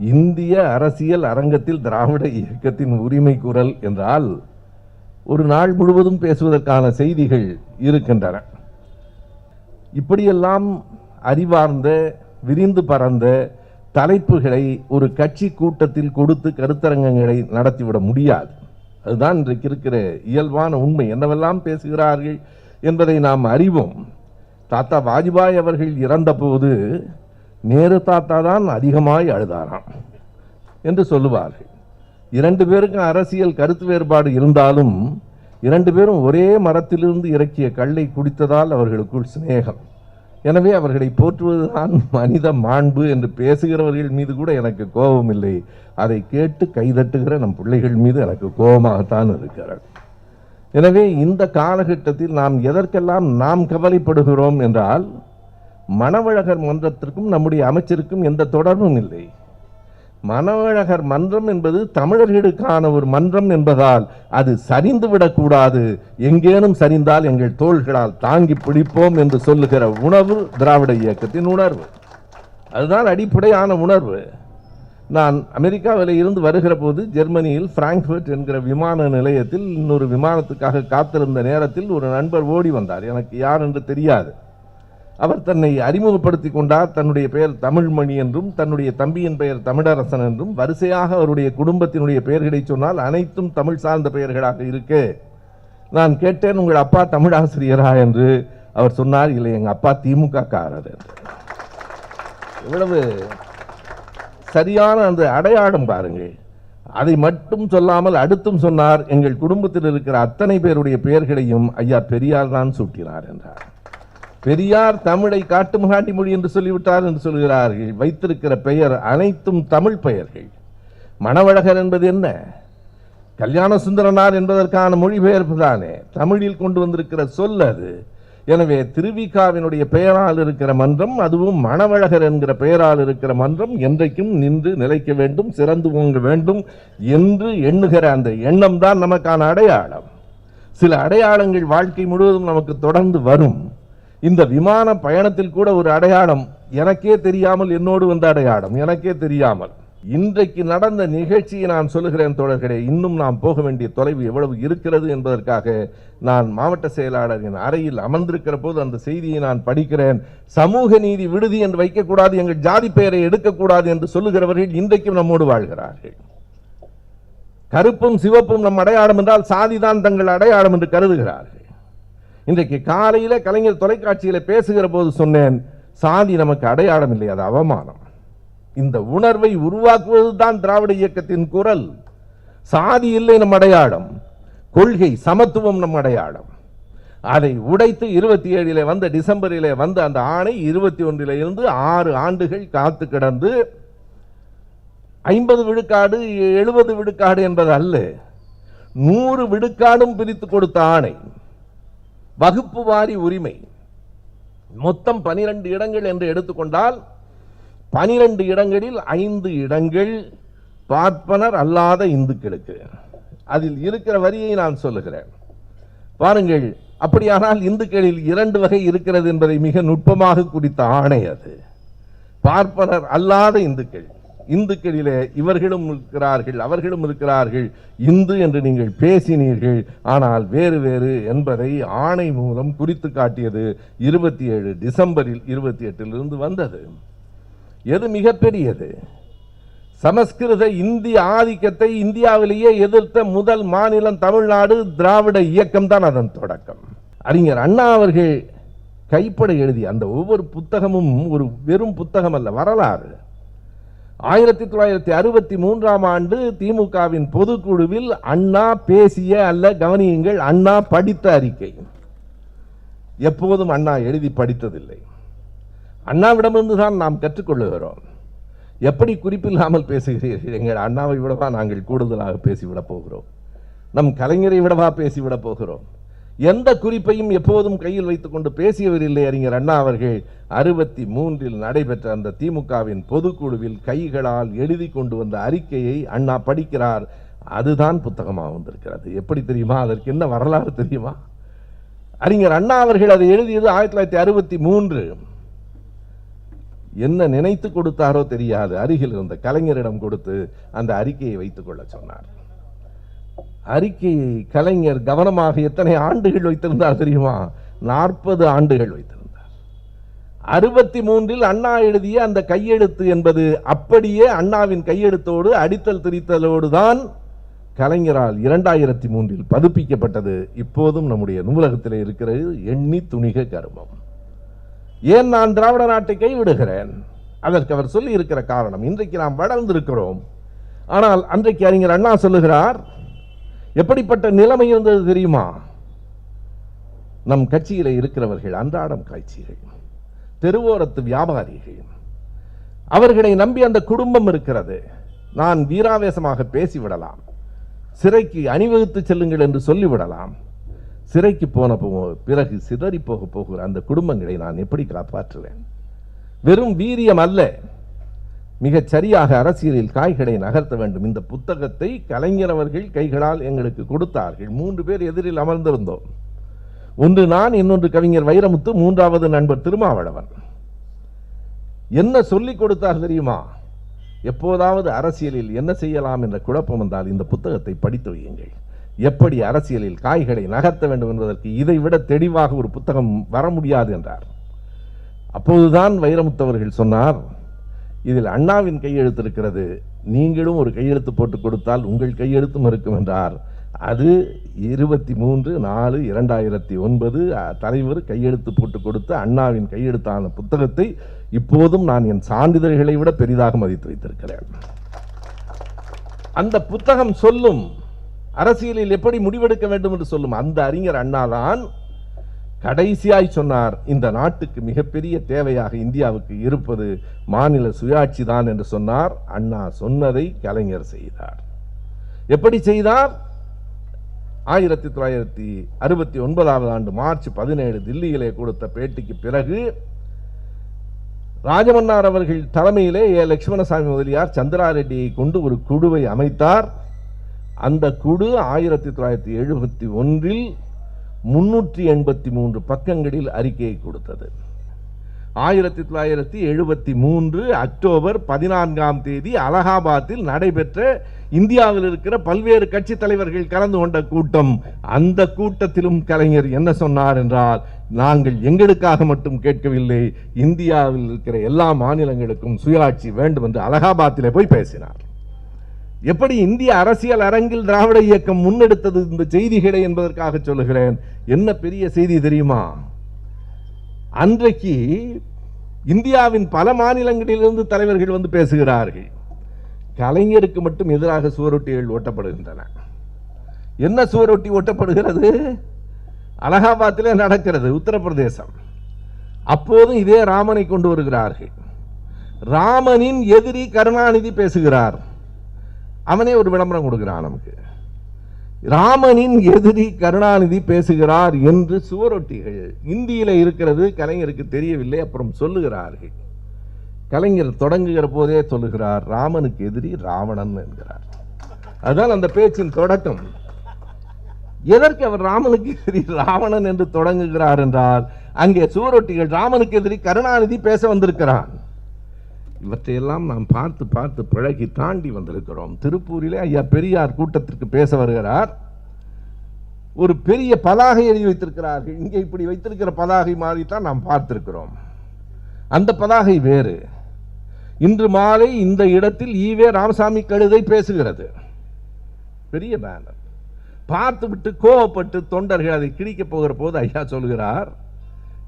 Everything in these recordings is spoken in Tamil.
இந்திய அரசியல் அரங்கத்தில் திராவிட இயக்கத்தின் உரிமை குரல் என்றால் ஒரு நாள் முழுவதும் பேசுவதற்கான செய்திகள் இருக்கின்றன. இப்படியெல்லாம் அறிவார்ந்த விரிந்து பறந்த தலைப்புகளை ஒரு கட்சி கூட்டத்தில் கொடுத்து கருத்தரங்கங்களை நடத்திவிட முடியாது. அதுதான் இன்றைக்கு இருக்கிற இயல்பான உண்மை. என்னவெல்லாம் பேசுகிறார்கள் என்பதை நாம் அறிவோம். தாத்தா வாஜ்பாய் அவர்கள் இறந்தபோது நேரு தாத்தா தான் அதிகமாய் அழுதாராம் என்று சொல்லுவார்கள். இரண்டு பேருக்கும் அரசியல் கருத்து வேறுபாடு இருந்தாலும் இரண்டு பேரும் ஒரே மரத்திலிருந்து இறக்கிய கல்லை குடித்ததால் அவர்களுக்குள் சிநேகம். எனவே அவர்களை போற்றுவதுதான் மனித மாண்பு என்று பேசுகிறவர்கள் மீது கூட எனக்கு கோபம் இல்லை. அதை கேட்டு கைதட்டுகிற நம் பிள்ளைகள் மீது எனக்கு கோபமாகத்தான் இருக்கிறார் எனவே இந்த காலகட்டத்தில் நாம் எதற்கெல்லாம் நாம் கவலைப்படுகிறோம் என்றால் மணவழகர் மன்றத்திற்கும் நம்முடைய அமைச்சருக்கும் எந்த தொடர்பும் இல்லை. மணவழகர் மன்றம் என்பது தமிழர்களுக்கான ஒரு மன்றம் என்பதால் அது சரிந்து விடக்கூடாது. எங்கேனும் சரிந்தால் எங்கள் தோள்களால் தாங்கி பிடிப்போம் என்று சொல்லுகிற உணர்வு திராவிட இயக்கத்தின் உணர்வு. அதுதான் அடிப்படையான உணர்வு. நான் அமெரிக்காவில் இருந்து வருகிற போது ஜெர்மனியில் பிராங்க்ஃபர்ட் என்கிற விமான நிலையத்தில் இன்னொரு விமானத்துக்காக காத்திருந்த நேரத்தில் ஒரு நண்பர் ஓடி வந்தார். எனக்கு யார் என்று தெரியாது. அவர் தன்னை அறிமுகப்படுத்தி கொண்டார். தன்னுடைய பெயர் தமிழ்மணி என்றும் தன்னுடைய தம்பியின் பெயர் தமிழரசன் என்றும். வரிசையாக அவருடைய குடும்பத்தினுடைய பெயர்களை சொன்னால் அனைத்தும் தமிழ் சார்ந்த பெயர்களாக இருக்கு. நான் கேட்டேன் உங்கள் அப்பா தமிழ் ஆசிரியரா என்று அவர் சொன்னார். இல்லை எங்கள் அப்பா திமுக காரர் எவ்வளவு சரியான அந்த அடையாளம் பாருங்கள். அதை மட்டும் சொல்லாமல் அடுத்தும் சொன்னார் எங்கள் குடும்பத்தில் இருக்கிற அத்தனை பேருடைய பெயர்களையும் ஐயா பெரியார் தான் சூட்டினார் என்றார். பெரியார் தமிழை காட்டு முகாண்டி மொழி என்று சொல்லிவிட்டார் என்று சொல்கிறார்கள் வைத்திருக்கிற பெயர் அனைத்தும் தமிழ் பெயர்கள். மணவழகர் என்பது என்ன? கல்யாண சுந்தரனார் என்பதற்கான மொழிபெயர்ப்பு தானே தமிழில் கொண்டு வந்திருக்கிற சொல் அது. எனவே திருவிகாவினுடைய பெயரால் இருக்கிற மன்றம் அதுவும் மணவழகர் என்கிற பெயரால் இருக்கிற மன்றம் என்றைக்கும் நின்று நிலைக்க வேண்டும் சிறந்து ஓங்க வேண்டும் என்று எண்ணுகிற அந்த எண்ணம் தான் நமக்கான அடையாளம். சில அடையாளங்கள் வாழ்க்கை முழுவதும் நமக்கு தொடர்ந்து வரும். இந்த விமான பயணத்தில் கூட ஒரு அடையாளம் எனக்கே தெரியாமல் என்னோடு வந்த அடையாளம். எனக்கே தெரியாமல். இன்றைக்கு நடந்த நிகழ்ச்சியை நான் சொல்லுகிறேன் தோழர்களே இன்னும் நாம் போக வேண்டிய தொலைவு எவ்வளவு இருக்கிறது என்பதற்காக நான் மாவட்ட செயலாளரின் அறையில் அமர்ந்திருக்கிற போது அந்த செய்தியை நான் படிக்கிறேன். சமூக நீதி விடுதி என்று வைக்கக்கூடாது எங்கள் ஜாதி பெயரை எடுக்கக்கூடாது என்று சொல்லுகிறவர்கள் இன்றைக்கும் நம்மோடு வாழ்கிறார்கள். கருப்பும் சிவப்பும் நம் அடையாளம் என்றால் சாதிதான் தங்கள் அடையாளம் என்று கருதுகிறார்கள். இன்றைக்கு காலையில கலைஞர் தொலைக்காட்சியில பேசுகிற போது சொன்னேன் சாதி நமக்கு அடையாளம் இல்லை அது அவமானம். இந்த உணர்வை உருவாக்குவதுதான் திராவிட இயக்கத்தின் குரல். சாதி இல்லை நம் அடையாளம். கொள்கை சமத்துவம் நம் அடையாளம். அதை உடைத்து இருபத்தி ஏழிலே வந்த டிசம்பரிலே வந்த அந்த ஆணை இருபத்தி ஒன்றிலிருந்து ஆறு ஆண்டுகள் காத்து கிடந்து ஐம்பது விழுக்காடு எழுபது விழுக்காடு என்பது அல்ல நூறு விழுக்காடும் பிரித்து கொடுத்த ஆணை. வகுப்பு வாரி உரிமை. மொத்தம் பனிரெண்டு இடங்கள் என்று எடுத்துக்கொண்டால் பனிரெண்டு இடங்களில் ஐந்து இடங்கள் பார்ப்பனர் அல்லாத இந்துக்களுக்கு. அதில் இருக்கிற வரியை நான் சொல்லுகிறேன். பாருங்கள் அப்படியானால் இந்துக்களில் இரண்டு வகை இருக்கிறது என்பதை மிக நுட்பமாக குறித்த ஆணை அது. பார்ப்பனர் அல்லாத இந்துக்கள். இந்துக்களிலே இவர்களும் இருக்கிறார்கள் அவர்களும் இருக்கிறார்கள். இந்து என்று நீங்கள் பேசினீர்கள். ஆனால் வேறு வேறு என்பதை ஆணை மூலம் குறித்து காட்டியது இருபத்தி ஏழு டிசம்பரில் இருபத்தி எட்டிலிருந்து வந்தது. எது மிகப்பெரியது? சமஸ்கிருத இந்திய ஆதிக்கத்தை இந்தியாவிலேயே எதிர்த்த முதல் மாநிலம் தமிழ்நாடு திராவிட இயக்கம் தான் அதன் தொடக்கம். அறிஞர் அண்ணா அவர்கள் கைப்பட எழுதி அந்த ஒவ்வொரு புத்தகமும் ஒரு வெறும் புத்தகம் அல்ல வரலாறு. ஆயிரத்தி தொள்ளாயிரத்தி அறுபத்தி மூன்றாம் ஆண்டு திமுகவின் பொதுக்குழுவில் அண்ணா பேசிய அல்ல கவனியுங்கள் அண்ணா படித்த அறிக்கை. எப்போதும் அண்ணா எழுதி படித்ததில்லை. அண்ணாவிடமிருந்து தான் நாம் கற்றுக்கொள்ளுகிறோம். எப்படி குறிப்பில்லாமல் பேசுகிறீர்கள்? எங்கள் அண்ணாவை விடவா நாங்கள் கூடுதலாக பேசிவிடப் போகிறோம். நம் கலைஞரை விடவா பேசிவிடப் போகிறோம். எந்த குறிப்பையும் எப்போதும் கையில் வைத்துக்கொண்டு பேசியவர் இல்லை அறிஞர் அண்ணா அவர்கள். அறுபத்தி மூன்றில் நடைபெற்ற அந்த திமுகவின் பொதுக்குழுவில் கைகளால் எழுதி கொண்டு வந்த அறிக்கையை அண்ணா படிக்கிறார். அதுதான் புத்தகமாக வந்திருக்கிறது. எப்படி தெரியுமா? அதற்கு என்ன வரலாறு தெரியுமா? அறிஞர் அண்ணா அவர்கள் அதை எழுதியது ஆயிரத்தி தொள்ளாயிரத்தி அறுபத்தி மூன்று என்ன நினைத்து கொடுத்தாரோ தெரியாது. அருகில் இருந்த கலைஞரிடம் கொடுத்து அந்த அறிக்கையை வைத்துக் கொள்ள சொன்னார். அறிக்கையை கலைஞர் கவனமாக எத்தனை ஆண்டுகள் வைத்திருந்தார் தெரியுமா? நாற்பது ஆண்டுகள் வைத்திருந்தார். அறுபத்தி மூன்றில் அண்ணா எழுதிய அந்த கையெழுத்து என்பது அப்படியே அண்ணாவின் கையெழுத்தோடு அடித்தல் திரித்தலோடு தான் கலைஞரால் இரண்டாயிரத்தி மூன்றில் பதிப்பிக்கப்பட்டது. இப்போதும் நம்முடைய நூலகத்தில் இருக்கிறது எண்ணி துணிக கருமம். ஏன் நான் திராவிட நாட்டை கைவிடுகிறேன்? அதற்கு அவர் சொல்லி இருக்கிற காரணம் இன்றைக்கு நாம் வளர்ந்திருக்கிறோம். ஆனால் அன்றைக்கு அறிஞர் அண்ணா சொல்லுகிறார் எப்படிப்பட்ட நிலைமை இருந்தது தெரியுமா? நம் கட்சியில இருக்கிறவர்கள் அன்றாடம் காட்சிகள் தெருவோரத்து வியாபாரிகள். அவர்களை நம்பி அந்த குடும்பம் இருக்கிறது. நான் வீராவேசமாக பேசிவிடலாம். சிறைக்கு அணிவகுத்து செல்லுங்கள் என்று சொல்லிவிடலாம். சிறைக்கு போன போ- பிறகு சிதறி போக போகிற அந்த குடும்பங்களை நான் எப்படி காப்பாற்றுவேன்? வெறும் வீரியம் அல்ல. மிகச் சரியாக அரசியலில் காய்களை நகர்த்த வேண்டும். இந்த புத்தகத்தை கலைஞர் அவர்கள் கைகளால் எங்களுக்கு கொடுத்தார்கள். மூன்று பேர் எதிரில் அமர்ந்திருந்தோம். ஒன்று நான் இன்னொன்று கவிஞர் வைரமுத்து மூன்றாவது நண்பர் திருமாவளவன். என்ன சொல்லிக் கொடுத்தார் தெரியுமா? எப்போதாவது அரசியலில் என்ன செய்யலாம் என்ற குழப்பம் வந்தால் இந்த புத்தகத்தை படித்து வையுங்கள். எப்படி அரசியலில் காய்களை நகர்த்த வேண்டும் என்பதற்கு இதைவிட தெளிவாக ஒரு புத்தகம் வர முடியாது என்றார். அப்போதுதான் வைரமுத்தவர்கள் சொன்னார் இதில் அண்ணாவின் கையெழுத்து இருக்கிறது நீங்களும் ஒரு கையெழுத்து போட்டு கொடுத்தால் உங்கள் கையெழுத்தும் இருக்கும் என்றார். அது இருபத்தி மூன்று நாலு இரண்டாயிரத்தி ஒன்பது தலைவர் கையெழுத்து போட்டு கொடுத்த அண்ணாவின் கையெழுத்தான புத்தகத்தை இப்போதும் நான் என் சான்றிதழ்களை விட பெரிதாக மதித்து வைத்திருக்கிறேன். அந்த புத்தகம் சொல்லும் அரசியலில் எப்படி முடிவெடுக்க வேண்டும் என்று சொல்லும் அந்த அறிஞர் அண்ணாதான் கடைசியாய் சொன்னார் இந்த நாட்டுக்கு மிகப்பெரிய தேவையாக இந்தியாவுக்கு இருப்பது மாநில சுயாட்சி தான் என்று சொன்னார். அண்ணா சொன்னதை கலைஞர் செய்தார். எப்படி செய்தார்? ஆயிரத்தி தொள்ளாயிரத்தி அறுபத்தி ஒன்பதாவது ஆண்டு மார்ச் பதினேழு தில்லியிலே கொடுத்த பேட்டிக்கு பிறகு ராஜமன்னார் அவர்கள் தலைமையிலே ஏ. லட்சுமணசாமி முதலியார் சந்திரா ரெட்டியை கொண்டு ஒரு குழுவை அமைத்தார். அந்த குழு ஆயிரத்தி தொள்ளாயிரத்தி எழுபத்தி ஒன்றில் முன்னூற்றி எண்பத்தி மூன்று பக்கங்களில் அறிக்கையை கொடுத்தது. ஆயிரத்தி தொள்ளாயிரத்தி எழுபத்தி மூன்று அக்டோபர் பதினான்காம் தேதி அலகாபாத்தில் நடைபெற்ற இந்தியாவில் இருக்கிற பல்வேறு கட்சி தலைவர்கள் கலந்து கொண்ட கூட்டம். அந்த கூட்டத்திலும் கலைஞர் என்ன சொன்னார் என்றால் நாங்கள் எங்களுக்காக மட்டும் கேட்கவில்லை இந்தியாவில் இருக்கிற எல்லா மாநிலங்களுக்கும் சுயாட்சி வேண்டும் என்று அலகாபாத்திலே போய் பேசினார். எப்படி இந்திய அரசியல் அரங்கில் திராவிட இயக்கம் முன்னெடுத்தது இந்த செய்திகளை என்பதற்காக சொல்லுகிறேன். என்ன பெரிய செய்தி தெரியுமா? அன்றைக்கு இந்தியாவின் பல மாநிலங்களிலிருந்து தலைவர்கள் வந்து பேசுகிறார்கள். கலைஞருக்கு மட்டும் எதிராக சுவரொட்டிகள் ஓட்டப்படுகின்றன. என்ன சுவரொட்டி ஓட்டப்படுகிறது? அலகாபாத்திலே நடக்கிறது உத்தரப்பிரதேசம். அப்போதும் இதே ராமனை கொண்டு வருகிறார்கள். ராமனின் எதிரி கருணாநிதி பேசுகிறார். அவனே ஒரு விளம்பரம் கொடுக்குறான் நமக்கு. ராமனின் எதிரி கருணாநிதி பேசுகிறார் என்று சுவரொட்டிகள் இந்தியில் இருக்கிறது கலைஞருக்கு தெரியவில்லை அப்புறம் சொல்லுகிறார்கள். கலைஞர் தொடங்குகிற போதே சொல்லுகிறார் ராமனுக்கு எதிரி ராவணன் என்கிறார். அதுதான் அந்த பேச்சின் தொடக்கம். எதற்கு அவர் ராமனுக்கு எதிரி ராவணன் என்று தொடங்குகிறார் என்றால் அங்கே சுவரொட்டிகள் ராமனுக்கு எதிரி கருணாநிதி பேச வந்திருக்கிறான். இவற்றையெல்லாம் நாம் பார்த்து பார்த்து பழகி தாண்டி வந்திருக்கிறோம். திருப்பூரிலே ஐயா பெரியார் கூட்டத்திற்கு பேச வருகிறார். ஒரு பெரிய பதாகை எழுதி வைத்திருக்கிறார்கள். இங்கே இப்படி வைத்திருக்கிற பதாகை மாதிரித்தான் நாம் பார்த்திருக்கிறோம். அந்த பதாகை வேறு. இன்று மாலை இந்த இடத்தில் ஈவே ராமசாமி கழுதை பேசுகிறது. பெரிய பேனர். பார்த்து விட்டு கோவப்பட்டு தொண்டர்கள் அதை கிழிக்கப் போகிற போது ஐயா சொல்கிறார்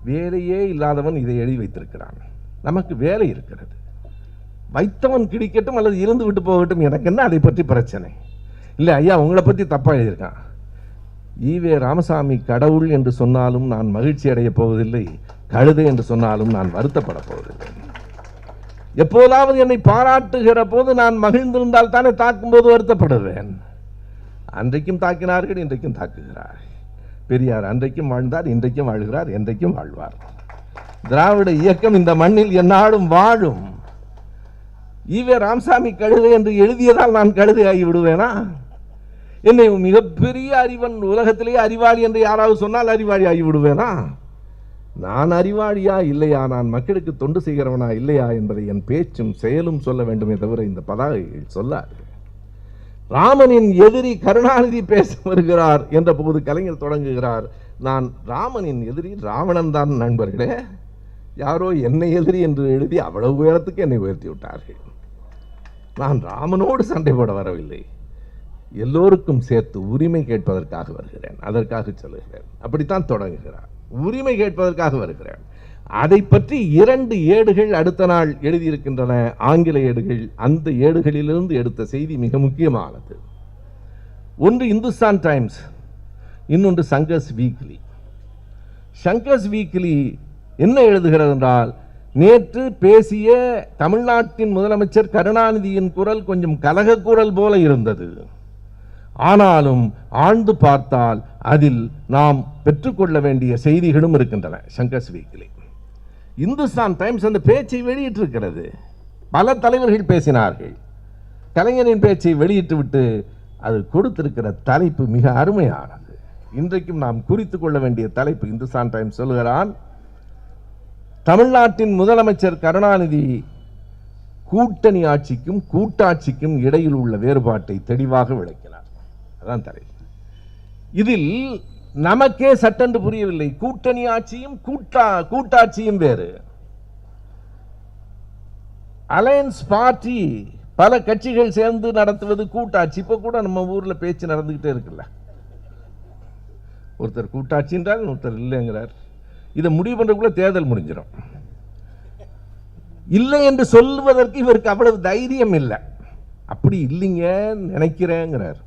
வேலையே இல்லாதவன் இதை எழுதி வைத்திருக்கிறான். நமக்கு வேலை இருக்கிறது. வைத்தவன் கிடிக்கட்டும் அல்லது இருந்து விட்டு போகட்டும் எனக்கு என்ன அதை பற்றி பிரச்சனை? இல்லை ஐயா உங்களை பற்றி தப்பாக எழுதியிருக்கான். ஈவே ராமசாமி கடவுள் என்று சொன்னாலும் நான் மகிழ்ச்சி அடையப் போவதில்லை கழுதை என்று சொன்னாலும் நான் வருத்தப்பட போவதில்லை. எப்போதாவது என்னை பாராட்டுகிற போது நான் மகிழ்ந்திருந்தால் தானே தாக்கும்போது வருத்தப்படுவேன். அன்றைக்கும் தாக்கினார்கள் இன்றைக்கும் தாக்குகிறார் பெரியார் அன்றைக்கும் வாழ்ந்தார் இன்றைக்கும் வாழ்கிறார் என்றைக்கும் வாழ்வார். திராவிட இயக்கம் இந்த மண்ணில் எந்நாளும் வாழும். ஈவே ராமசாமி கழுதை என்று எழுதியதால் நான் கழுதை ஆகி விடுவேனா என்னை மிகப்பெரிய அறிவன் உலகத்திலேயே அறிவாளி என்று யாராவது சொன்னால் அறிவாளி ஆகி விடுவேனா நான் அறிவாளியா இல்லையா? நான் மக்களுக்கு தொண்டு செய்கிறவனா இல்லையா என்பதை என் பேச்சும் செயலும் சொல்ல வேண்டுமே தவிர இந்த பதாகைகள் சொல்லாது. ராமனின் எதிரி கருணாநிதி பேச வருகிறார் என்ற போது கலைஞர் தொடங்குகிறார். நான் ராமனின் எதிரி ராவணன் தான் நண்பர்களே. யாரோ என்னை எதிரி என்று எழுதி அவ்வளவு உயரத்துக்கு என்னை உயர்த்தி விட்டார்கள். நான் ராமனோடு சண்டை போட வரவில்லை. எல்லோருக்கும் சேர்த்து உரிமை கேட்பதற்காக வருகிறேன். அதற்காக சொல்லுகிறேன். அப்படித்தான் தொடங்குகிறார். உரிமை கேட்பதற்காக வருகிறேன் அதை பற்றி இரண்டு ஏடுகள் அடுத்த நாள் எழுதியிருக்கின்றன. ஆங்கில ஏடுகள் அந்த ஏடுகளிலிருந்து எடுத்த செய்தி மிக முக்கியமானது. ஒன்று இந்துஸ்தான் டைம்ஸ் இன்னொன்று சங்கர்ஸ் வீக்லி. சங்கர்ஸ் வீக்லி என்ன எழுதுகிறது என்றால் நேற்று பேசிய தமிழ்நாட்டின் முதலமைச்சர் கருணாநிதியின் குரல் கொஞ்சம் கலக குரல் போல இருந்தது. ஆனாலும் ஆழ்ந்து பார்த்தால் அதில் நாம் பெற்றுக்கொள்ள வேண்டிய செய்திகளும் இருக்கின்றன சங்கர்ஸ் வீக்லி இந்துஸ்தான் டைம்ஸ் அந்த பேச்சை வெளியிட்டிருக்கிறது. பல தலைவர்கள் பேசினார்கள். கலைஞரின் பேச்சை வெளியிட்டு விட்டு அது கொடுத்திருக்கிற தலைப்பு மிக அருமையானது. இன்றைக்கும் நாம் குறித்து கொள்ள வேண்டிய தலைப்பு இந்துஸ்தான் டைம்ஸ் சொல்கிறான் தமிழ்நாட்டின் முதலமைச்சர் கருணாநிதி கூட்டணி ஆட்சிக்கும் கூட்டாட்சிக்கும் இடையில் உள்ள வேறுபாட்டை தெளிவாக விளக்கினார். அதான் தலை இதில் நமக்கே சட்டென்று புரியவில்லை. கூட்டணி ஆட்சியும் கூட்டா கூட்டாட்சியும் வேறு. அலையன்ஸ் பார்ட்டி பல கட்சிகள் சேர்ந்து நடத்துவது கூட்டாட்சி. இப்ப கூட நம்ம ஊர்ல பேச்சு நடந்துகிட்டே இருக்குல்ல. ஒருத்தர் கூட்டாட்சின்றார் ஒருத்தர் இல்லைங்கிறார். இதை முடிவு பண்றதுக்குள்ள தேர்தல் முடிஞ்சிடும் இல்லை என்று சொல்வதற்கு இவருக்கு அவ்வளவு தைரியம் இல்லை. அப்படி இல்லைங்க நினைக்கிறேங்கிறார்.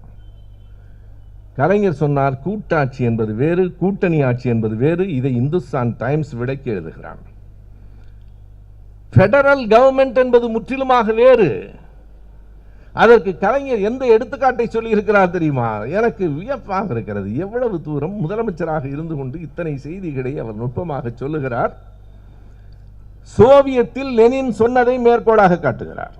கலைஞர் சொன்னார் கூட்டாட்சி என்பது வேறு கூட்டணி ஆட்சி என்பது வேறு. இதை இந்துஸ்தான் டைம்ஸ் விளக்கி எழுதுகிறான். ஃபெடரல் கவர்மெண்ட் என்பது முற்றிலுமாக வேறு. அதற்கு கலைஞர் எந்த எடுத்துக்காட்டை சொல்லியிருக்கிறார் தெரியுமா? எனக்கு வியப்பாக இருக்கிறது. எவ்வளவு தூரம் முதலமைச்சராக இருந்து கொண்டு இத்தனை செய்திகளை அவர் நுட்பமாக சொல்லுகிறார். சோவியத்தில் லெனின் சொன்னதை மேற்கோளாக காட்டுகிறார்.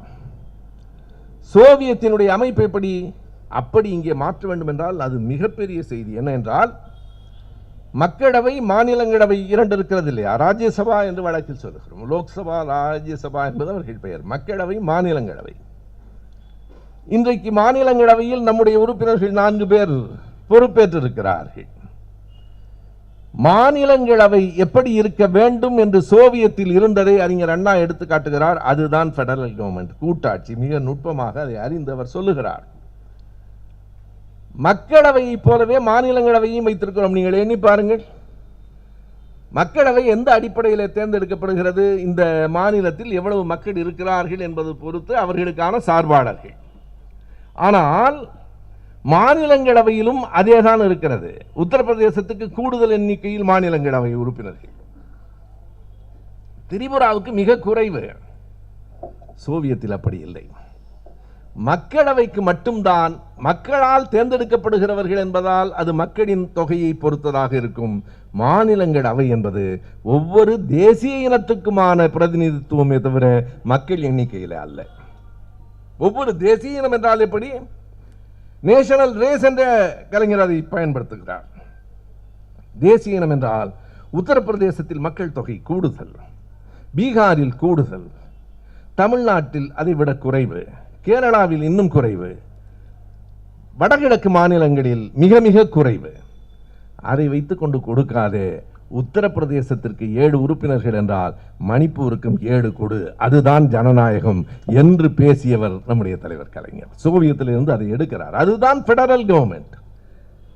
சோவியத்தினுடைய அமைப்பு எப்படி? அப்படி இங்கே மாற்ற வேண்டும் என்றால் அது மிகப்பெரிய செய்தி. என்ன என்றால் மக்களவை மாநிலங்களவை இரண்டு இருக்கிறது இல்லையா? ராஜ்யசபா என்று வழக்கில் சொல்லுகிறோம். லோக்சபா ராஜ்யசபா என்பது அவர்கள் பெயர். மக்களவை மாநிலங்களவை. இன்றைக்கு மாநிலங்களவையில் நம்முடைய உறுப்பினர்கள் நான்கு பேர் பொறுப்பேற்றிருக்கிறார்கள். மாநிலங்களவை எப்படி இருக்க வேண்டும் என்று சோவியத்தில் இருந்ததை அறிஞர் அண்ணா எடுத்து காட்டுகிறார். அதுதான் ஃபெடரல் கவர்மெண்ட் கூட்டாட்சி. மிக நுட்பமாக அதை அறிந்தவர் சொல்லுகிறார். மக்களவையை போலவே மாநிலங்களவையும் வைத்திருக்கிறோம். நீங்கள் எண்ணி பாருங்கள். மக்களவை எந்த அடிப்படையில் தேர்ந்தெடுக்கப்படுகிறது? இந்த மாநிலத்தில் எவ்வளவு மக்கள் இருக்கிறார்கள் என்பது பொறுத்து அவர்களுக்கான சார்பாளர்கள். ஆனால் மாநிலங்களவையிலும் அதேதான் இருக்கிறது. உத்தரப்பிரதேசத்துக்கு கூடுதல் எண்ணிக்கையில் மாநிலங்களவை உறுப்பினர்கள். திரிபுராவுக்கு மிக குறைவு. சோவியத்தில் அப்படி இல்லை. மக்களவைக்கு மட்டும்தான் மக்களால் தேர்ந்தெடுக்கப்படுகிறவர்கள் என்பதால் அது மக்களின் தொகையை பொறுத்ததாக இருக்கும். மாநிலங்களவை என்பது ஒவ்வொரு தேசிய இனத்துக்குமான பிரதிநிதித்துவமே தவிர மக்கள் எண்ணிக்கையில் அல்ல. ஒவ்வொரு தேசிய இனம் என்றால் எப்படி? நேஷனல் ரேஸ் என்ற கலைஞர் அதை பயன்படுத்துகிறார். தேசிய இனம் என்றால் உத்தரப்பிரதேசத்தில் மக்கள் தொகை கூடுதல் பீகாரில் கூடுதல் தமிழ்நாட்டில் அதை விட குறைவு கேரளாவில் இன்னும் குறைவு வடகிழக்கு மாநிலங்களில் மிக மிக குறைவு. அதை வைத்துக்கொண்டு கொடுக்காதே உத்தரப்பிரதேசத்திற்கு ஏழு உறுப்பினர்கள் என்றால் மணிப்பூருக்கும் ஏழு கொடு. அதுதான் ஜனநாயகம் என்று பேசியவர் நம்முடைய தலைவர் கலைஞர். சோவியத்திலிருந்து அதை எடுக்கிறார். அதுதான் பெடரல் கவர்மெண்ட்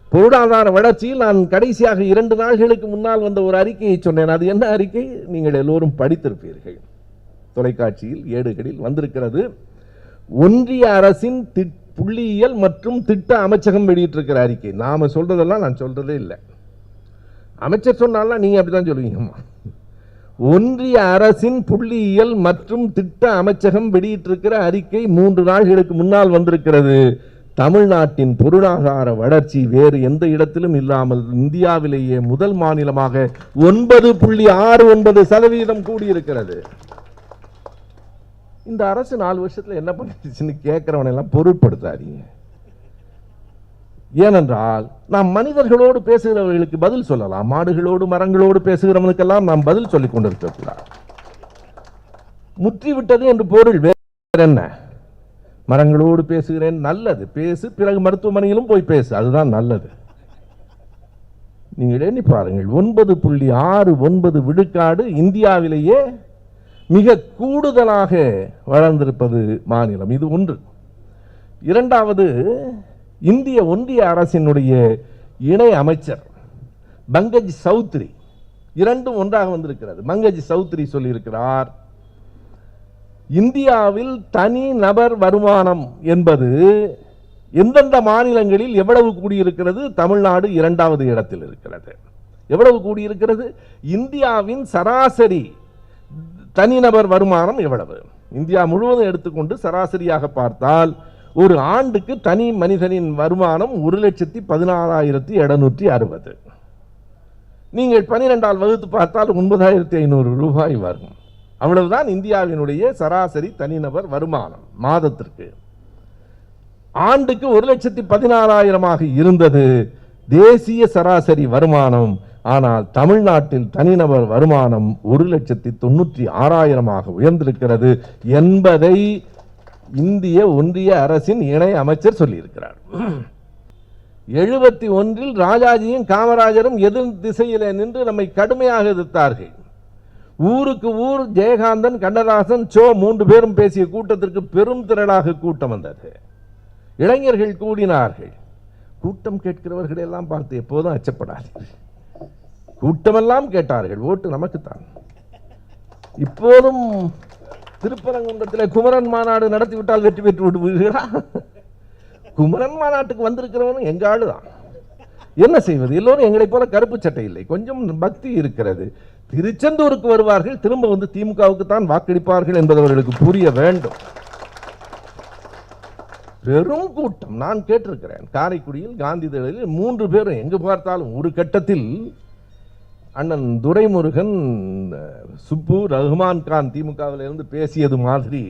பொருளாதார வளர்ச்சியில் நான் கடைசியாக இரண்டு நாள்களுக்கு முன்னால் வந்த ஒரு அறிக்கையை சொன்னேன். அது என்ன அறிக்கை? நீங்கள் எல்லோரும் படித்திருப்பீர்கள். தொலைக்காட்சியில் ஏடுகளில் வந்திருக்கிறது. ஒன்றிய அரசின் திட்- புள்ளியியல் மற்றும் திட்ட அமைச்சகம் வெளியிட்டிருக்கிற அறிக்கை. நாம் சொல்றதெல்லாம் நான் சொல்றதே இல்லை. அமைச்சர் சொன்னாலாம் நீங்க அப்படிதான் சொல்லுவீங்கம்மா. ஒன்றிய அரசின் புள்ளியியல் மற்றும் திட்ட அமைச்சகம் வெளியிட்டிருக்கிற அறிக்கை மூன்று நாள்களுக்கு முன்னால் வந்திருக்கிறது. தமிழ்நாட்டின் பொருளாதார வளர்ச்சி வேறு எந்த இடத்திலும் இல்லாமல் இந்தியாவிலேயே முதல் மாநிலமாக ஒன்பது புள்ளி ஆறு ஒன்பது சதவீதம் கூடியிருக்கிறது. இந்த அரசு நாலு வருஷத்தில் என்ன பண்ணிடுச்சுன்னு கேட்குறவனெல்லாம் பொருட்படுத்தாதீங்க. ஏனென்றால் நாம் மனிதர்களோடு பேசுகிறவர்களுக்கு பதில் சொல்லலாம். மாடுகளோடு மரங்களோடு பேசுகிறவனுக்கெல்லாம் நாம் பதில் சொல்லிக் கொண்டிருக்கக்கூடாது. முற்றிவிட்டது என்று பொருள் வேற என்ன மரங்களோடு பேசுகிறேன் நல்லது. பேசு பிறகு மருத்துவமனையிலும் போய் பேசு. அதுதான் நல்லது. நீங்கள் எண்ணி பாருங்கள். ஒன்பது புள்ளி ஆறு ஒன்பது விழுக்காடு இந்தியாவிலேயே மிக கூடுதலாக வளர்ந்திருப்பது மாநிலம். இது ஒன்று. இரண்டாவது இந்திய ஒன்றிய அரசினுடைய இணை அமைச்சர் பங்கஜ் சௌத்ரி. இரண்டும் ஒன்றாக வந்திருக்கிறது. பங்கஜ் சௌத்ரி சொல்லியிருக்கிறார் இந்தியாவில் தனி நபர் வருமானம் என்பது எந்தெந்த மாநிலங்களில் எவ்வளவு கூடியிருக்கிறது? தமிழ்நாடு இரண்டாவது இடத்தில் இருக்கிறது. எவ்வளவு கூடியிருக்கிறது? இந்தியாவின் சராசரி தனிநபர் வருமானம் எவ்வளவு? இந்தியா முழுவதும் எடுத்துக்கொண்டு சராசரியாக பார்த்தால் ஒரு ஆண்டுக்கு தனி மனிதனின் வருமானம் ஒரு லட்சத்தி பதினாறாயிரத்தி எழுநூற்றி அறுபது. நீங்கள் பனிரெண்டால் வகுத்து பார்த்தால் ஒன்பதாயிரத்தி ஐநூறு ரூபாய் வரும். அவ்வளவுதான் இந்தியாவினுடைய சராசரி தனிநபர் வருமானம் மாதத்திற்கு. ஆண்டுக்கு ஒரு லட்சத்தி பதினாறாயிரமாக இருந்தது தேசிய சராசரி வருமானம். ஆனால் தமிழ்நாட்டில் தனிநபர் வருமானம் ஒரு லட்சத்தி தொண்ணூற்றி ஆறாயிரமாக உயர்ந்திருக்கிறது என்பதை இந்திய ஒன்றிய அரசின் இணை அமைச்சர் சொல்லியிருக்கிறார். எழுபத்தி ஒன்றில் ராஜாஜியும் காமராஜரும் எதிர் திசையிலே நின்று நம்மை கடுமையாக எதிர்த்தார்கள். ஊருக்கு ஊர் ஜெயகாந்தன் கண்ணதாசன் சோ மூன்று பேரும் பேசிய கூட்டத்திற்கு பெரும் திரளாக கூட்டம் வந்தது. இளைஞர்கள் கூடினார்கள். கூட்டம் கேட்கிறவர்கள் எல்லாம் பார்த்து எப்போதும் அச்சப்படாதீர்கள். கூட்டமெல்லாம் கேட்டார்கள் ஓட்டு நமக்குத்தான். இப்போதும் திருப்பரங்குன்றத்தில் குமரன் மாநாடு நடத்திவிட்டால் வெற்றி பெற்று விடுவீர்களா குமரன் மாநாட்டுக்கு வந்திருக்கிறவனும் எங்க ஆளுதான்? என்ன செய்வது? எல்லோரும் எங்களைப் போல கருப்பு சட்டை இல்லை. கொஞ்சம் பக்தி இருக்கிறது. திருச்செந்தூருக்கு வருவார்கள். திரும்ப வந்து திமுகவுக்கு தான் வாக்களிப்பார்கள் என்பது அவர்களுக்கு புரிய வேண்டும். பெரும் கூட்டம். நான் கேட்டிருக்கிறேன். காரைக்குடியில் காந்தி திடலில் மூன்று பேரும் எங்கு பார்த்தாலும் ஒரு கட்டத்தில் அண்ணன் துரைமுருகன் சுப்பு ரஹ்மான் கான் திமுகவில் இருந்து பேசியது மாதிரி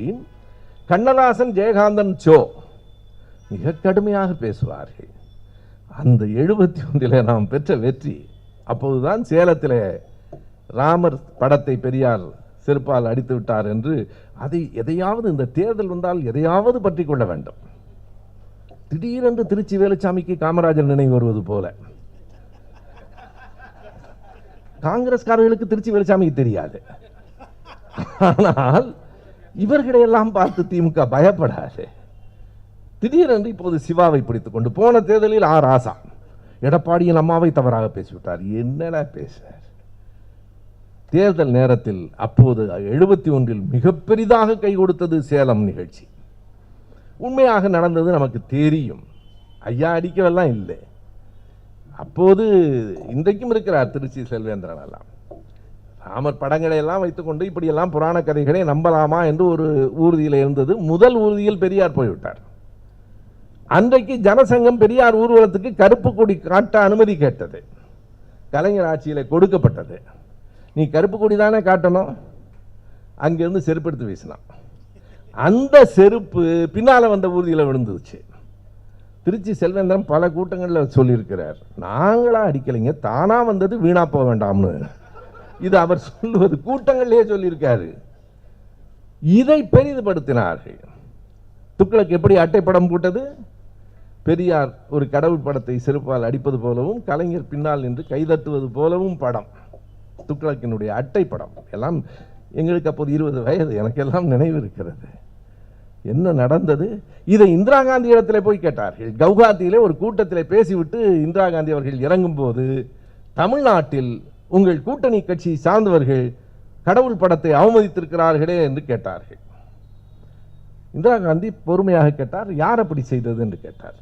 கண்ணதாசன் ஜெயகாந்தன் சோ மிக கடுமையாக பேசுவார்கள். அந்த எழுபத்தி ஒன்றில் நாம் பெற்ற வெற்றி அப்போதுதான் சேலத்தில் ராமர் படத்தை பெரியார் செருப்பால் அடித்து விட்டார் என்று அதை எதையாவது இந்த தேர்தல் வந்தால் எதையாவது பற்றி கொள்ள வேண்டும். திடீரென்று திருச்சி வேலுச்சாமிக்கு காமராஜர் நினைவு வருவது போல. காங்கிரஸ்காரர்களுக்கு திருச்சி வெளிச்சாமிக்கு தெரியாது. ஆனால் இவர்களையெல்லாம் பார்த்து திமுக பயப்படாது. திடீரென்று இப்போது சிவாவை பிடித்துக் கொண்டு போன தேர்தலில் ஆர் ஆசா எடப்பாடியின் அம்மாவை தவறாக பேசிவிட்டார். என்னடா பேசுறார் தேர்தல் நேரத்தில் அப்போது எழுபத்தி ஒன்றில் மிக பெரிதாக கை கொடுத்தது சேலம் நிகழ்ச்சி. உண்மையாக நடந்தது நமக்கு தெரியும். ஐயா அடிக்கவெல்லாம் இல்லை. அப்போது இன்றைக்கும் இருக்கிறார் திருச்சி செல்வேந்திரன் எல்லாம் ராமர் படங்களை எல்லாம் வைத்துக்கொண்டு இப்படியெல்லாம் புராண கதைகளை நம்பலாமா என்று ஒரு ஊர்தியில் இருந்தது. முதல் ஊர்தியில் பெரியார் போய்விட்டார். அன்றைக்கு ஜனசங்கம் பெரியார் ஊர்வலத்துக்கு கருப்பு கொடி காட்ட அனுமதி கேட்டது. கலைஞர் ஆட்சியில் கொடுக்கப்பட்டது. நீ கருப்பு கொடி தானே காட்டணும்? அங்கேருந்து செருப்பு எடுத்து வீசினான். அந்த செருப்பு பின்னால வந்த ஊர்தியில் விழுந்துச்சு திருச்சி செல்வேந்திரம் பல கூட்டங்களில் சொல்லியிருக்கிறார். நாங்களாக அடிக்கலைங்க. தானாக வந்தது வீணாக போக வேண்டாம்னு. இது அவர் சொல்லுவது. கூட்டங்களிலேயே சொல்லியிருக்காரு. இதை பெரிதுபடுத்தினார்கள். துக்ளக் எப்படி அட்டைப்படம் போட்டது? பெரியார் ஒரு கடவுள் படத்தை சிறப்பால் அடிப்பது போலவும் கலைஞர் பின்னால் நின்று கைதட்டுவது போலவும் படம். துக்ளக்கினுடைய அட்டை படம். எல்லாம் எங்களுக்கு அப்போது இருபது வயது. எனக்கெல்லாம் நினைவு இருக்கிறது. என்ன நடந்தது? இதை இந்திரா காந்தி இடத்துல போய் கேட்டார்கள். கவுகாத்தியிலே ஒரு கூட்டத்தில் பேசிவிட்டு இந்திரா காந்தி அவர்கள் இறங்கும் போது தமிழ்நாட்டில் உங்கள் கூட்டணி கட்சி சார்ந்தவர்கள் கடவுள் படத்தை அவமதித்திருக்கிறார்களே என்று கேட்டார்கள். இந்திரா காந்தி பொறுமையாக கேட்டார். யார் அப்படி செய்தது? என்று கேட்டார்.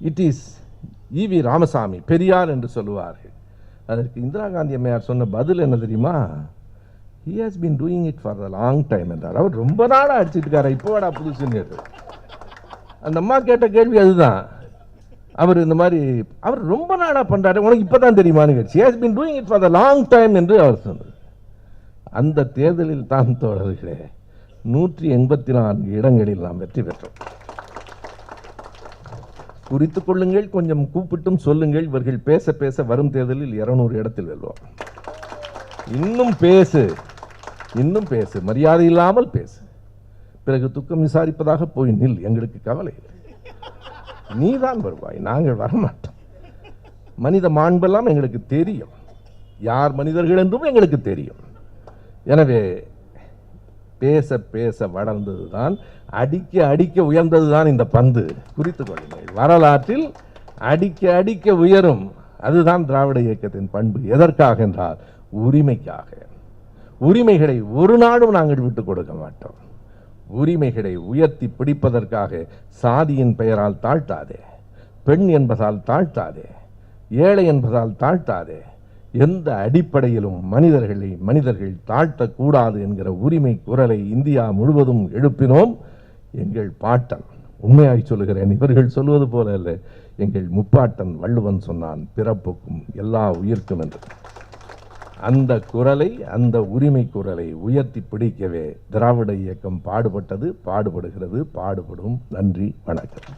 It is EV Ramasamy Periyar என்று சொல்லுவார்கள். அதற்கு இந்திரா காந்தி அம்மையார் சொன்ன பதில் என்ன தெரியுமா? He has been doing it for the long time என்றார். அவர் ரொம்ப நாளாக அடிச்சிட்டு இருக்காரு. இப்போடா புதுசுன்னு கேட்டு அந்த அம்மா கேட்ட கேள்வி அதுதான். அவர் இந்த மாதிரி அவர் ரொம்ப நாளாக பண்ணுறாரு உனக்கு இப்போ தான் தெரியுமான்னு கேட்டு has been doing it for the long time என்று அவர் சொன்னார். அந்த தேர்தலில் தான் தோழர்களே நூற்றி எண்பத்தி நான்கு இடங்களில் நாம் வெற்றி பெற்றோம். குறித்து கொள்ளுங்கள் கொஞ்சம் கூப்பிட்டும் சொல்லுங்கள். இவர்கள் பேச பேச வரும் தேர்தலில் இருநூறு இடத்தில் வெல்வோம். இன்னும் பேசு. இன்னும் பேசு மரியாதை இல்லாமல் பேசு. பிறகு துக்கம் விசாரிப்பதாக போய் நில் எங்களுக்கு கவலை இல்லை. நீதான் வருவாய் நாங்கள் வரமாட்டோம். மனித மாண்பெல்லாம் எங்களுக்கு தெரியும். யார் மனிதர்கள் என்றும் எங்களுக்கு தெரியும். எனவே பேச பேச வளர்ந்ததுதான் அடிக்க அடிக்க உயர்ந்ததுதான் இந்த பந்து. குறித்து கொள்ளுங்கள். வரலாற்றில் அடிக்க அடிக்க உயரும் அதுதான் திராவிட இயக்கத்தின் பண்பு. எதற்காக என்றால் உரிமைக்காக. உரிமைகளை ஒரு நாளும் நாங்கள் விட்டுக் கொடுக்க மாட்டோம். உரிமைகளை உயர்த்தி பிடிப்பதற்காக சாதியின் பெயரால் தாழ்த்தாதே பெண் என்பதால் தாழ்த்தாதே ஏழை என்பதால் தாழ்த்தாதே எந்த அடிப்படையிலும் மனிதர்களை மனிதர்கள் தாழ்த்தக்கூடாது என்கிற உரிமை குரலை இந்தியா முழுவதும் எழுப்பினோம். எங்கள் பாட்டன் உண்மையாய் சொல்லுகிறேன் இவர்கள் சொல்வது போல அல்ல எங்கள் முப்பாட்டன் வள்ளுவன் சொன்னான் பிறப்புக்கும் எல்லா உயிர்க்கும் என்று. அந்த குரலை அந்த உரிமை குரலை உயர்த்தி பிடிக்கவே திராவிட இயக்கம் பாடுபட்டது பாடுபடுகிறது பாடுபடும். நன்றி வணக்கம்.